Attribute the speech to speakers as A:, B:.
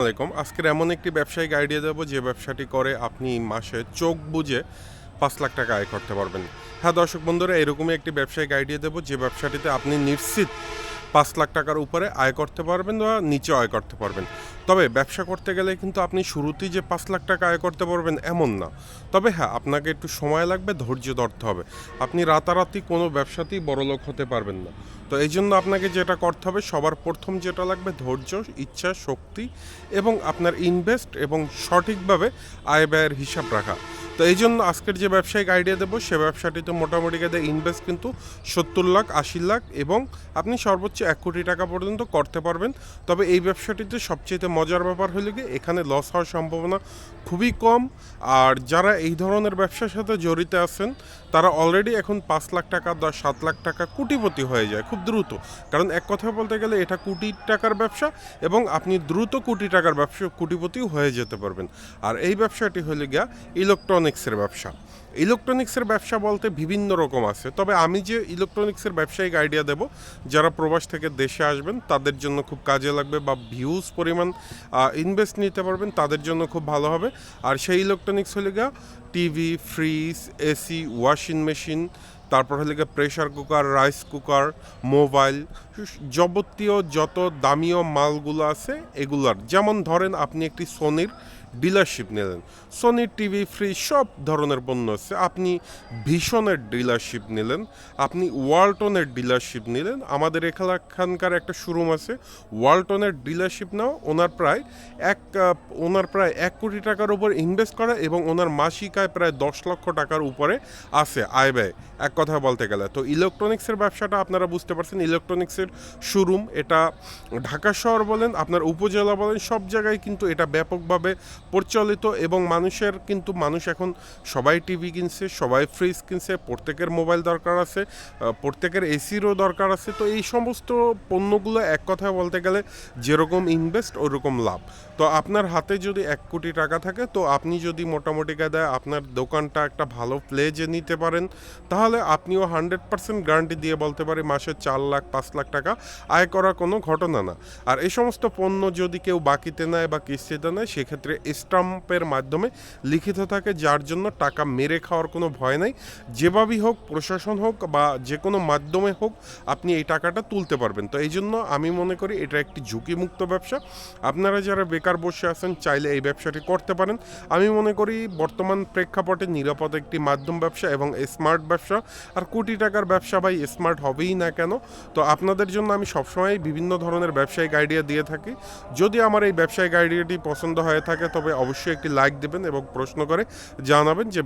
A: আলাইকুম। আজকের এমন একটি ব্যবসায়িক আইডিয়া দেবো, যে ব্যবসাটি করে আপনি মাসে চোখ বুঝে পাঁচ লাখ টাকা আয় করতে পারবেন। হ্যাঁ দর্শক বন্ধুরা, এরকমই একটি ব্যবসায়িক আইডিয়া দেবো, যে ব্যবসাটিতে আপনি নিশ্চিত পাঁচ লাখ টাকার উপরে আয় করতে পারবেন বা নিচে আয় করতে পারবেন। তবে ব্যবসা করতে গেলে কিন্তু আপনি শুরুতেই যে পাঁচ লাখ টাকা আয় করতে পারবেন এমন না। তবে হ্যাঁ আপনাকে একটু সময় লাগবে, ধৈর্য ধরতে হবে। আপনি রাতারাতি কোনো ব্যবসাতেই বড়লোক হতে পারবেন না। তো এই জন্য আপনাকে যেটা করতে হবে, সবার প্রথম যেটা লাগবে ধৈর্য, ইচ্ছা, শক্তি এবং আপনার ইনভেস্ট এবং সঠিকভাবে আয় ব্যয়ের হিসাব রাখা। তো এই জন্য আজকের যে ব্যবসায়িক আইডিয়া দেবো, সে ব্যবসাটিতে মোটামুটি কাদে ইনভেস্ট কিন্তু সত্তর লাখ, আশি লাখ এবং আপনি সর্বোচ্চ এক কোটি টাকা পর্যন্ত করতে পারবেন। তবে এই ব্যবসাটিতে সবচেয়ে মজার ব্যাপার হলো কি, এখানে লস হওয়ার সম্ভাবনা খুবই কম। আর যারা এই ধরনের ব্যবসার সাথে জড়িত আছেন, তারা অলরেডি এখন পাঁচ লাখ টাকা, দশ, সাত লাখ টাকা কোটিপতি হয়ে যায় খুব দ্রুত। কারণ এক কথা বলতে গেলে এটা কোটি টাকার ব্যবসা এবং আপনি দ্রুত কোটি টাকার ব্যবসা কোটিপতিও হয়ে যেতে পারবেন। আর এই ব্যবসাটি হলে গিয়া ইলেকট্রনিক্সের ব্যবসা। ইলেকট্রনিক্সের ব্যবসা বলতে বিভিন্ন রকম আছে। তবে আমি যে ইলেকট্রনিক্সের ব্যবসায়িক আইডিয়া দেব, যারা প্রবাস থেকে দেশে আসবেন, তাদের জন্য খুব কাজে লাগবে বা ভিউজ পরিমাণ ইনভেস্ট নিতে পারবেন, তাদের জন্য খুব ভালো হবে। আর সেই ইলেকট্রনিক্স হলে গিয়া TV fridge AC washing machine তারপর হলে গিয়ে pressure cooker rice cooker mobile যাবতীয় যত দামিও মালগুলো আছে, এগুলার। যেমন ধরেন আপনি একটি সোনির ডিলারশিপ নিলেন। সোনির টিভি ফ্রিজ সব ধরনের পণ্য আছে। আপনি ভীষণের ডিলারশিপ নিলেন। আপনি ওয়ালটনের ডিলারশিপ নিলেন। আমাদের এখানকার একটা শোরুম আছে। ওয়ালটনের ডিলারশিপ নাও। ওনার প্রায় এক, ওনার প্রায় এক কোটি টাকার উপর ইনভেস্ট করা এবং ওনার মাসিক আয় প্রায় দশ লক্ষ টাকার উপরে আছে। আয় ব্যয়, এক কথা বলতে গেলে। তো ইলেকট্রনিক্সের ব্যবসাটা আপনারা বুঝতে পারছেন। ইলেকট্রনিক্সের শোরুম এটা ঢাকা শহর বলেন, আপনার উপজেলা বলেন, সব জায়গায় কিন্তু এটা ব্যাপকভাবে প্রচলিত এবং মানুষের কিন্তু মানুষ এখন সবাই টিভি কিনছে, সবাই ফ্রিজ কিনছে, প্রত্যেকের মোবাইল দরকার আছে প্রত্যেকের এসিরও দরকার আছে। তো এই সমস্ত পণ্যগুলো এক কথায় বলতে গেলে যেরকম ইনভেস্ট ওরকম লাভ। তো আপনার হাতে যদি এক কোটি টাকা থাকে, তো আপনি যদি মোটামুটি কায়দায় আপনার দোকানটা একটা ভালো প্লেজে নিতে পারেন, তাহলে আপনিও হান্ড্রেড পার্সেন্ট গ্যারান্টি দিয়ে বলতে পারি মাসে চার লাখ, পাঁচ লাখ টাকা আয় করা কোনো ঘটনা না। আর এই সমস্ত পণ্য যদি কেউ বাকিতে নেয় বা কিস্তিতে নেয়, সেক্ষেত্রে স্টাম্পের মাধ্যমে লিখিত থাকে, যার জন্য টাকা মেরে খাওয়ার কোনো ভয় নাই। যেভাবেই হোক, প্রশাসন হোক বা যে কোনো মাধ্যমে হোক, আপনি এই টাকাটা তুলতে পারবেন। তো এই জন্য আমি মনে করি এটা একটি ঝুঁকিমুক্ত ব্যবসা। আপনারা যারা বেকার বসে আছেন, চাইলে এই ব্যবসাটি করতে পারেন। আমি মনে করি বর্তমান প্রেক্ষাপটে নিরাপদ একটি মাধ্যম ব্যবসা এবং স্মার্ট ব্যবসা। আর কোটি টাকার ব্যবসা ভাই, স্মার্ট হবেই না কেন? তো আপনাদের জন্য আমি সবসময় বিভিন্ন ধরনের ব্যবসায়িক আইডিয়া দিয়ে থাকি। যদি আমার এই ব্যবসায়িক আইডিয়াটি পছন্দ হয়ে থাকে, তবে অবশ্যই একটি লাইক দেবেন এবং প্রশ্ন করে জানাবেন যে